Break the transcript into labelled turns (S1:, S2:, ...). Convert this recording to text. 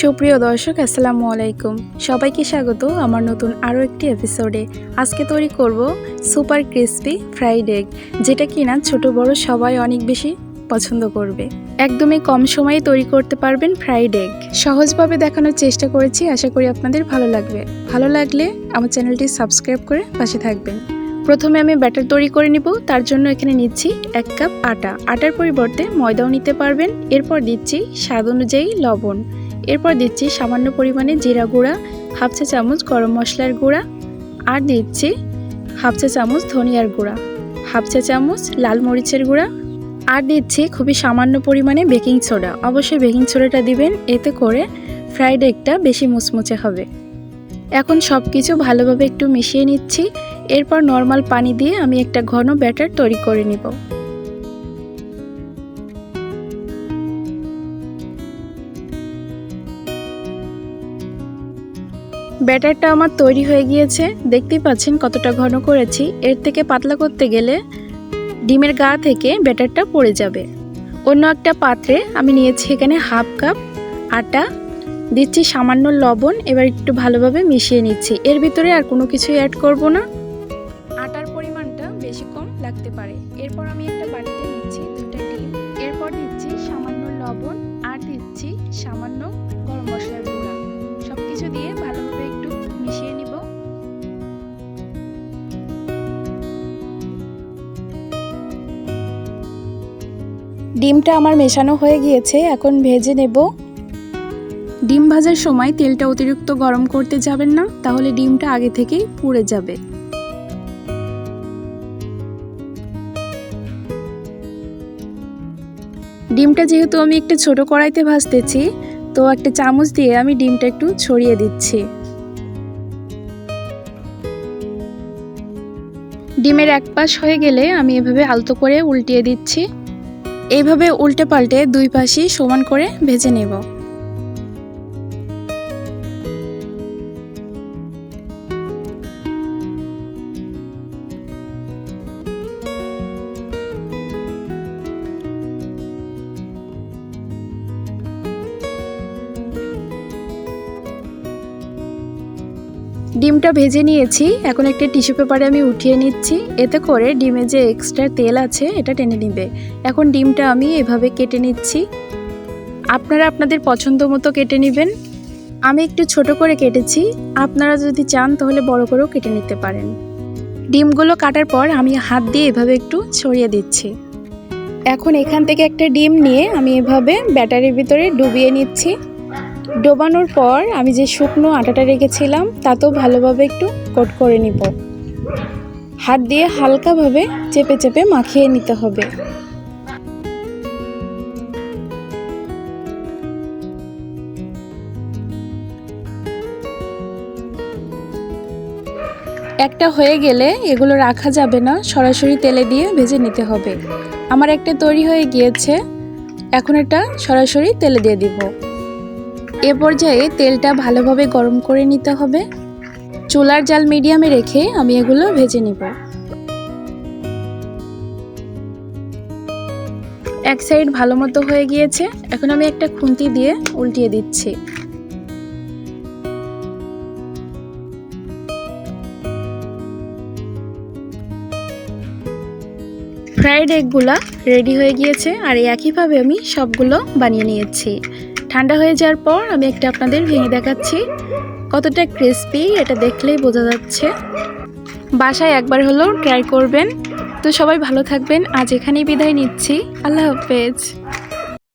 S1: সুপ্রিয় দর্শক, আসসালামু আলাইকুম। সবাইকে স্বাগত আমার নতুন আরও একটি এপিসোডে আজকে তৈরি করব সুপার ক্রিসপি ফ্রাইড এগ, যেটা কিনা ছোট বড় সবাই অনেক বেশি পছন্দ করবে। একদমই কম সময়ে তৈরি করতে পারবেন ফ্রাইড এগ। সহজভাবে দেখানোর চেষ্টা করেছি, আশা করি আপনাদের ভালো লাগবে। ভালো লাগলে আমার চ্যানেলটি সাবস্ক্রাইব করে পাশে থাকবেন। প্রথমে আমি ব্যাটার তৈরি করে নিব, তার জন্য এখানে নিচ্ছি এক কাপ আটা। আটার পরিবর্তে ময়দাও নিতে পারবেন। এরপর দিচ্ছি স্বাদ অনুযায়ী লবণ। এরপর দিচ্ছি সামান্য পরিমাণে জিরা গুঁড়া, হাফ চা চামচ গরম মশলার গুঁড়া আর দিচ্ছি হাফ চা চামচ ধনিয়ার গুঁড়া, হাফ চা চামচ লাল মরিচের গুঁড়া আর দিচ্ছি খুবই সামান্য পরিমাণে বেকিং সোডা। অবশ্যই বেকিং সোডাটা দিবেন, এতে করে ফ্রাইড এগটা বেশি মুচমুচে হবে। এখন সব কিছু ভালোভাবে একটু মিশিয়ে নিচ্ছি। এরপর নর্মাল পানি দিয়ে আমি একটা ঘন ব্যাটার তৈরি করে নিব। ব্যাটারটা আমার তৈরি হয়ে গিয়েছে। দেখতেই পাচ্ছেন কতটা ঘন করেছি। এর থেকে পাতলা করতে গেলে ডিমের গা থেকে ব্যাটারটা পড়ে যাবে। অন্য একটা পাত্রে আমি নিয়েছি এখানে হাফ কাপ আটা। দিচ্ছি সামান্য লবণ, এবার একটু ভালোভাবে মিশিয়ে নিচ্ছি। এর ভিতরে আর কোনো কিছুই অ্যাড করব না। আটার পরিমাণটা বেশি কম লাগতে পারে। এরপর আমি একটা বাটিতে নিচ্ছি দুটা ডিম। এরপর দিচ্ছি সামান্য লবণ ডিমটা আমার মেশানো হয়ে গিয়েছে, এখন ভেজে নেব। ডিম ভাজার সময় তেলটা অতিরিক্ত গরম করতে যাবেন না, তাহলে ডিমটা আগে থেকেই পুড়ে যাবে। ডিমটা যেহেতু আমি একটু ছোট কড়াইতে ভাজতেছি, তো একটা চামচ দিয়ে আমি ডিমটা একটু ছড়িয়ে দিচ্ছি। ডিমের এক পাশ হয়ে গেলে আমি এভাবে আলতো করে উল্টিয়ে দিচ্ছি। এইভাবে উল্টে পাল্টে দুই পাশে সমান করে ভেজে নেব। ডিমটা ভেজে নিয়েছি। এখন একটা টিস্যু পেপারে আমি উঠিয়ে নিচ্ছি। এতে করে ডিমে যে এক্সট্রা তেল আছে, এটা টেনে নিবে। এখন ডিমটা আমি এভাবে কেটে নিচ্ছি। আপনারা আপনাদের পছন্দ মতো কেটে নেবেন। আমি একটু ছোট করে কেটেছি। আপনারা যদি চান, তাহলে বড় করেও কেটে নিতে পারেন। ডিমগুলো কাটার পর আমি হাত দিয়ে এভাবে একটু ছড়িয়ে দিচ্ছি। এখন এখান থেকে একটা ডিম নিয়ে আমি এভাবে ব্যাটারির ভিতরে ডুবিয়ে নিচ্ছি। ডোবানোর পর আমি যে শুকনো আটাটা রেখেছিলাম তাতেও ভালোভাবে একটু কোট করে নিব। হাত দিয়ে হালকাভাবে চেপে চেপে মাখিয়ে নিতে হবে। একটা হয়ে গেলে এগুলো রাখা যাবে না, সরাসরি তেলে দিয়ে ভেজে নিতে হবে। আমার একটা তৈরি হয়ে গিয়েছে, এখন এটা সরাসরি তেলে দিয়ে দিব। এ পর্যায়ে তেলটা ভালোভাবে গরম করে নিতে হবে। চুলার জাল মিডিয়ামে রেখে আমি এগুলো ভেজে নিব। এক সাইড ভালো মতো হয়ে গিয়েছে। এখন আমি একটা খুন্তি দিয়ে উল্টিয়ে দিচ্ছি। ফ্রাইড এগগুলা রেডি হয়ে গিয়েছে আর একইভাবে আমি সবগুলো বানিয়ে নিয়েছি। ঠান্ডা হয়ে যাওয়ার পর আমি একটা আপনাদের ভেঙে দেখাচ্ছি। কতটা ক্রিস্পি এটা দেখলেই বোঝা যাচ্ছে। বাসায় একবার হলেও ট্রাই করবেন। তো সবাই ভালো থাকবেন। আজ এখানেই বিদায় নিচ্ছি। আল্লাহ হাফেজ।